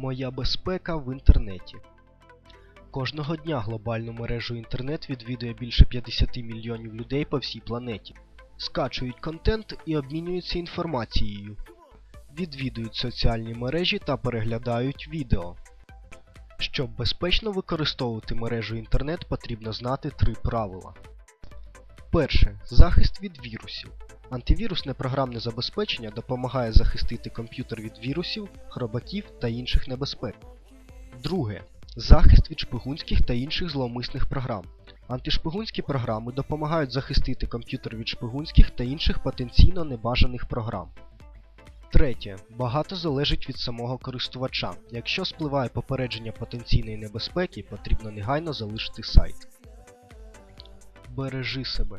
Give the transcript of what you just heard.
Моя безпека в інтернеті. Кожного дня глобальну мережу інтернет відвідує більше 50 мільйонів людей по всій планеті. Скачують контент і обмінюються інформацією. Відвідують соціальні мережі та переглядають відео. Щоб безпечно використовувати мережу інтернет, потрібно знати три правила. Перше. Захист від вірусів. Антивірусне програмне забезпечення допомагає захистити комп'ютер від вірусів, хробаків та інших небезпек. Друге. Захист від шпигунських та інших зловмисних програм. Антишпигунські програми допомагають захистити комп'ютер від шпигунських та інших потенційно небажаних програм. Третє. Багато залежить від самого користувача. Якщо спливає попередження потенційної небезпеки, потрібно негайно залишити сайт. Бережи себе.